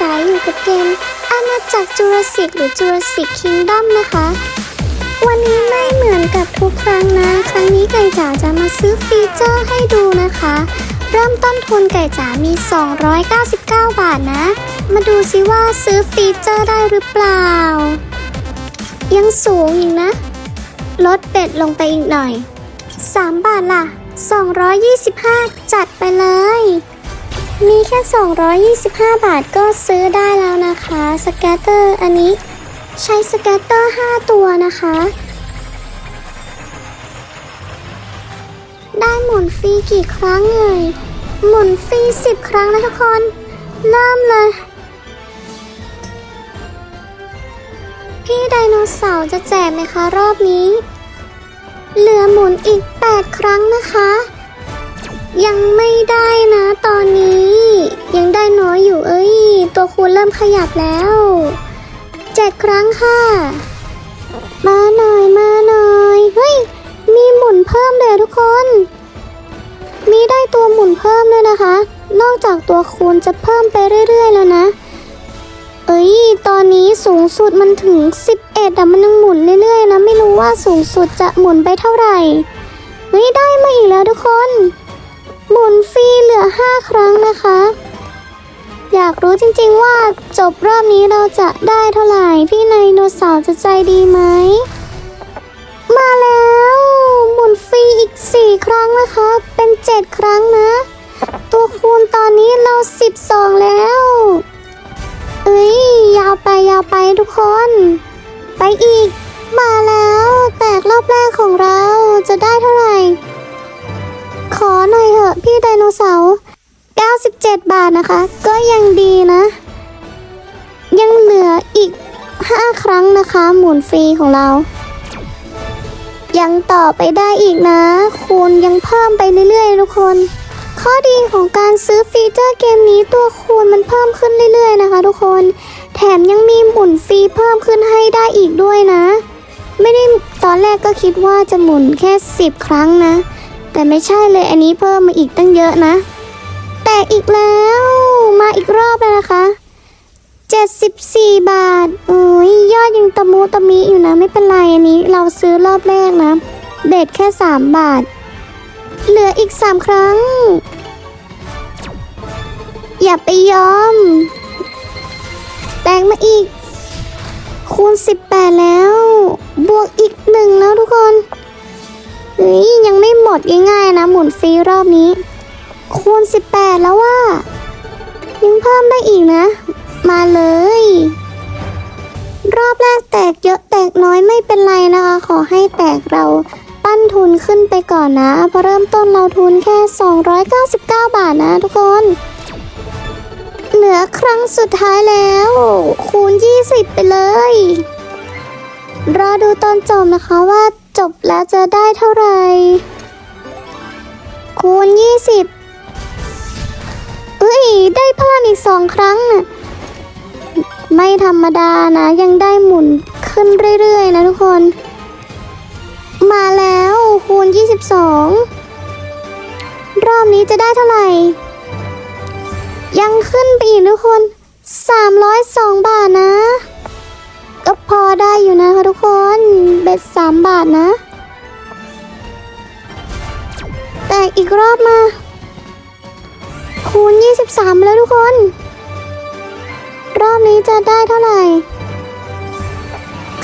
จ๋าอยู่กับเกมอาณาจักรจูราสสิกหรือจูราสสิกคิงดอมนะคะ วันนี้ไม่เหมือนกับทุกครั้งนะ ครั้งนี้ไก่จ๋าจะมาซื้อฟีเจอร์ให้ดูนะคะ เริ่มต้นทุนไก่จ๋ามี 299 บาทนะ มาดูซิว่าซื้อฟีเจอร์ได้หรือเปล่า ยังสูงอีกนะ ลดเป็ดลงไปอีกหน่อย 3 บาทล่ะ 225 จัดไปเลย มีแค่ 225 บาทก็ซื้อได้แล้วนะคะ สแกตเตอร์อันนี้ใช้สแกตเตอร์ 5 ตัวนะคะ ได้หมุนฟรีกี่ครั้งเอ่ยหมุนฟรี 10 ครั้งนะทุกคน เริ่มเลย พี่ไดโนเสาร์จะแจกไหมคะรอบนี้ เหลือหมุนอีก 8 ครั้งนะคะ ยังไม่ได้นะตอนนี้ ยังได้น้อยอยู่เอ้ย ตัวคูณเริ่มขยับแล้วเจ็ดครั้งค่ะ มาหน่อยมาหน่อยเฮ้ยมีหมุนเพิ่มเลยทุกคน มีได้ตัวหมุนเพิ่มด้วยนะคะ นอกจากตัวคูณจะเพิ่มไปเรื่อย ๆ แล้วนะ เอ้ยตอนนี้สูงสุดมันถึง 11อะมันยังหมุนเรื่อยๆนะไม่รู้ว่าสูงสุดจะหมุนไปเท่าไหร่เฮ้ยได้มาอีกแล้วทุกคน ลือ 5 ครั้งนะคะ อยากรู้จริงๆว่าจบรอบนี้เราจะได้เท่าไหร่ พี่ไดโนเสาร์จะใจดีไหม มาแล้วหมุนฟรีอีก 4 ครั้งนะคะ เป็น 7 ครั้งนะ ตัวคูณตอนนี้เรา 12 แล้วเอ้ยยาวไปยาวไปทุกคน ไปอีก มาแล้ว แตกรอบแรกของเราจะได้เท่าไหร่ ขอหน่อยเถอะพี่ไดโนเสาร์97 บาทนะคะ ก็ยังดีนะ ยังเหลืออีก 5 ครั้งนะคะ หมุนฟรีของเรา ยังต่อไปได้อีกนะ คูณยังเพิ่มไปเรื่อยๆ ทุกคน ข้อดีของการซื้อฟีเจอร์เกมนี้ตัวคูณมันเพิ่มขึ้นเรื่อยๆนะคะ ทุกคน แถมยังมีหมุนฟรีเพิ่มขึ้นให้ได้อีกด้วยนะ ไม่ได้ตอนแรกก็คิดว่าจะหมุนแค่ 10 ครั้งนะ แต่ไม่ใช่เลยอันนี้เพิ่มมาอีกตั้งเยอะนะ แต่อีกแล้ว มาอีกรอบแล้วนะคะ 74 บาทโอ้ยยอดยังตะมูตะมิอยู่นะไม่เป็นไรอันนี้เราซื้อรอบแรกนะ เบ็ดแค่ 3 บาท เหลืออีก 3 ครั้ง อย่าไปยอม แตงมาอีก คูณ 18 แล้ว บวกอีกหนึ่งแล้วทุกคน เฮ้ยยังไม่หมดง่ายๆนะหมุนฟรีรอบนี้ คูณ 18 แล้วว่า ยังเพิ่มได้อีกนะ มาเลย รอบแรกแตกเยอะแตกน้อยไม่เป็นไรนะคะ ขอให้แตกเราปั้นทุนขึ้นไปก่อนนะเพราะเริ่มต้นเราทุนแค่ 299 บาทนะทุกคน เหลือครั้งสุดท้ายแล้ว คูณ 20 ไปเลย รอดูตอนจบนะคะว่า จบแล้วจะได้เท่าไหร่ คูณ 20 เอ้ย ได้เพิ่มอีกสองครั้งน่ะ ไม่ธรรมดานะ ยังได้หมุนขึ้นเรื่อยๆ นะทุกคน มาแล้วคูณ 22 รอบนี้จะได้เท่าไหร่ ยังขึ้นไปอีกทุกคน 302 บาทนะ ก็พอได้อยู่นะคะทุกคนเบ็ด3บาทนะ แตกอีกรอบมา คูณ 23 แล้วทุกคน รอบนี้จะได้เท่าไหร่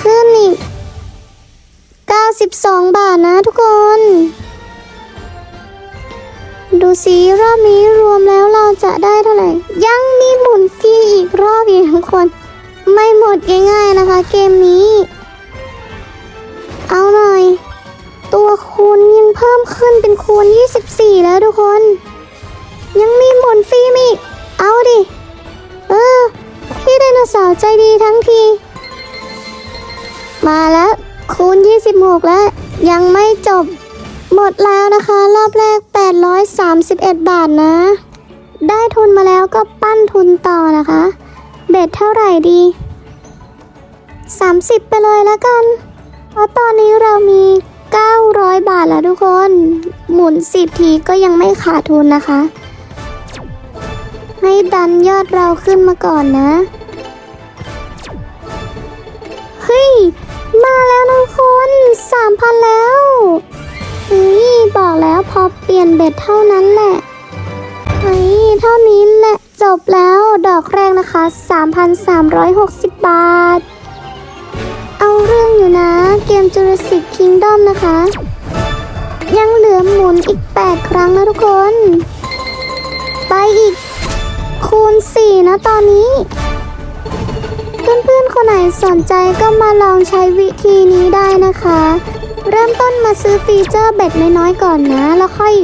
ขึ้นอีก 92 บาทนะทุกคน ดูสิรอบนี้รวมแล้วเราจะได้เท่าไหร่ ยังมีหมุนฟรีอีกรอบอีกทุกคน ไม่หมดง่าย เกมนี้ เอาหน่อย ตัวคูณยังเพิ่มขึ้นเป็นคูณ24 แล้วทุกคน ยังมีหมุนฟรีมีก เอาดิ เออ พี่ไดโนเสาร์ใจดีทั้งที มาแล้ว คูณ 26 แล้ว ยังไม่จบ หมดแล้วนะคะ รอบแรก 831 บาทนะ ได้ทุนมาแล้วก็ปั้นทุนต่อนะคะ เบ็ดเท่าไหร่ดี 30 ไปเลยแล้วกัน เพราะตอนนี้เรามี 900 บาทแล้วทุกคน หมุน 10 ทีก็ยังไม่ขาดทุนนะคะ ให้ดันยอดเราขึ้นมาก่อนนะ เฮ้ย มาแล้วทุกคนสามพันแล้วเฮ้ยบอกแล้วพอเปลี่ยนเบ็ดเท่านั้นแหละเฮ้ยเท่านี้แหละจบแล้วดอกแรกนะคะ 3,360 บาท เรื่องอยู่นะ เกม Jurassic Kingdom นะคะ ยังเหลือหมุนอีก 8 ครั้งนะทุกคน ไปอีก คูณ 4 นะตอนนี้ เพื่อนๆ คนไหนสนใจก็มาลองใช้วิธีนี้ได้นะคะ เริ่มต้นมาซื้อฟีเจอร์เบ็ดน้อยๆก่อนนะ แล้วค่อย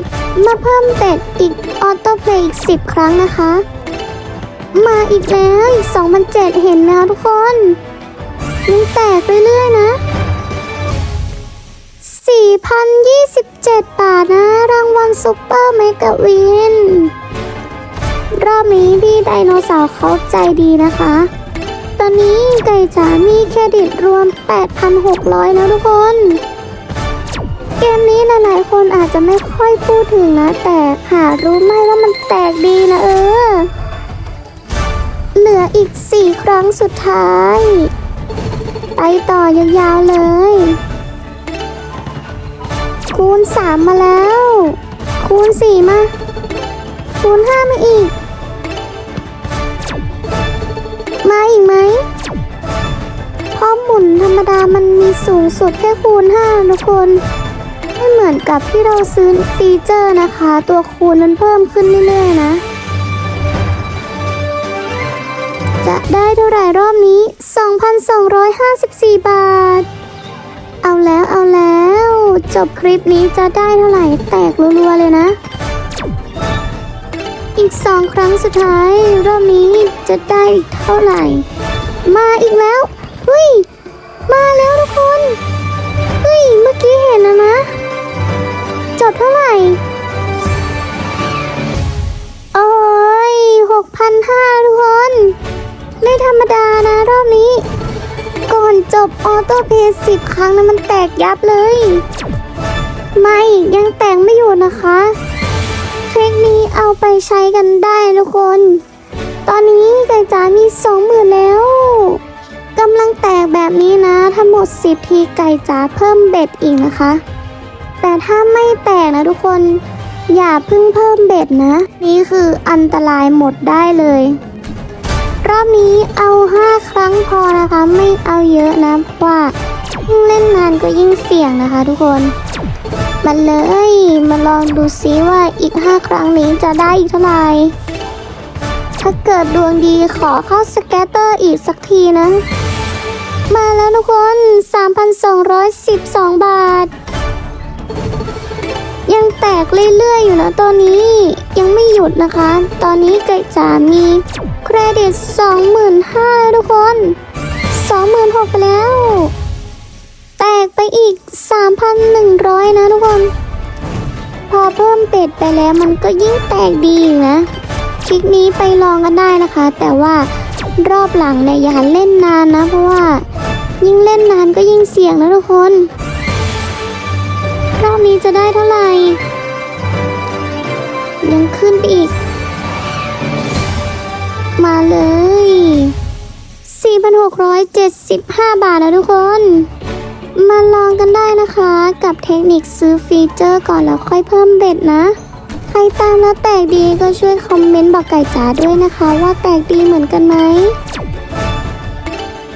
มาเพิ่มเบ็ดอีกออโต้เพลย์อีก 10 ครั้งนะคะ มาอีกแล้วอีก2,007 เห็นไหมคะทุกคน ยังแตกไปเรื่อยนะ 4,027 บาทนะ รางวัลซุปเปอร์เมกะวิน รอบนี้พี่ไดโนเสาร์เขาใจดีนะคะ ตอนนี้ไก่จ๋ามีเครดิตรวม 8,600แล้วทุกคน เกมนี้หลายๆ คนอาจจะไม่ค่อยพูดถึงนะ แต่หารู้ไหมว่ามันแตกดีนะเออ เหลืออีก 4 ครั้งสุดท้าย ไปต่อยาวๆเลย คูณ 3 มาแล้ว คูณ 4 มา คูณ 5 มาอีก มาอีกไหมพราะหมุนธรรมดามันมีสูงสุดแค่คูณ 5 ทุกคนไม่เหมือนกับที่เราซื้อฟีเจอร์นะคะ ตัวคูณมันเพิ่มขึ้นเรื่อยๆนะ จะได้เท่าไหร่รอบนี้ 2,254 บาท เอาแล้วเอาแล้ว จบคลิปนี้จะได้เท่าไหร่แตกรัวๆเลยนะ อีกสองครั้งสุดท้าย รอบนี้จะได้อีกเท่าไหร่ มาอีกแล้วเฮ้ยมาแล้วทุกคนเฮ้ยเมื่อกี้เห็นแล้วนะจบเท่าไหร่โอ้ยหกพันห้าทุกคน ไม่ธรรมดานะรอบนี้ ก่อนจบออโต้เพย์สิบครั้งนะมันแตกยับเลย ไม่ยังแตกไม่อยู่นะคะเทคนิคเอาไปใช้กันได้ทุกคน ตอนนี้ไก่จ๋ามีสองหมื่นแล้วกำลังแตกแบบนี้นะทั้งหมดสิบทีไก่จ๋าเพิ่มเบ็ดอีกนะคะ แต่ถ้าไม่แตกนะทุกคนอย่าเพิ่งเพิ่มเบ็ดนะ นี่คืออันตรายหมดได้เลย รอบนี้เอา 5 ครั้งพอนะคะ ไม่เอาเยอะนะเพราะว่ายิ่งเล่นนานก็ยิ่งเสี่ยงนะคะ ทุกคนมาเลยมาลองดูซิว่าอีก 5 ครั้งนี้จะได้อีกเท่าไหร่ถ้าเกิดดวงดีขอเข้าสแกตเตอร์อีกสักทีนะ มาแล้วทุกคน 3,212 บาท ยังแตกเรื่อยๆอยู่นะตอนนี้ยังไม่หยุดนะคะ ตอนนี้ไก่จ๋ามีเครดิต 25,000ทุกคน 26,000ไปแล้ว แตกไปอีก 3,100 นะทุกคน พอเพิ่มเป็ดไปแล้วมันก็ยิ่งแตกดีนะคลิกนี้ไปลองกันได้นะคะ แต่ว่ารอบหลังเนี่ยอย่าเล่นนานนะ เพราะว่ายิ่งเล่นนานก็ยิ่งเสี่ยงนะทุกคน รอบนี้จะได้เท่าไหร่ยังขึ้นไปอีก มาเลย 4,675 บาทนะทุกคน มาลองกันได้นะคะกับเทคนิคซื้อฟีเจอร์ก่อนแล้วค่อยเพิ่มเบ็ดนะ ใครตามแล้วแตกดีก็ช่วยคอมเมนต์บอกไก่จ๋าด้วยนะคะ ว่าแตกดีเหมือนกันไหม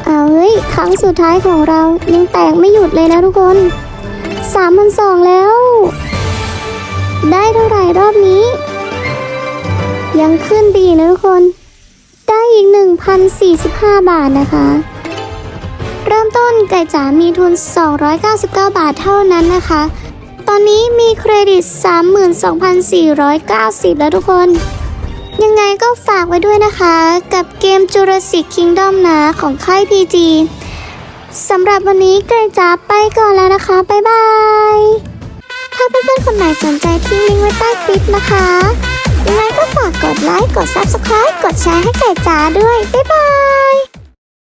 เอาเฮ้ยครั้งสุดท้ายของเรายังแตกไม่หยุดเลยนะทุกคน สามพันสองแล้ว ได้เท่าไหร่รอบนี้ ยังขึ้นดีนะทุกคน ได้อีก 1,045 บาทนะคะ เริ่มต้นไก่จ๋ามีทุน 299 บาทเท่านั้นนะคะ ตอนนี้มีเครดิต 32,490 แล้วทุกคน ยังไงก็ฝากไว้ด้วยนะคะ กับเกม Jurassic Kingdom นะของค่าย PG สำหรับวันนี้ไก่จ๋าไปก่อนแล้วนะคะ บ๊ายบาย ถ้าเพื่อนๆคนไหนสนใจทิ้งลิงก์ไว้ใต้คลิปนะคะยังไงก็ฝากกดไลค์ กด Subscribe กดแชร์ให้ไก่จ๋าด้วย บ๊ายบาย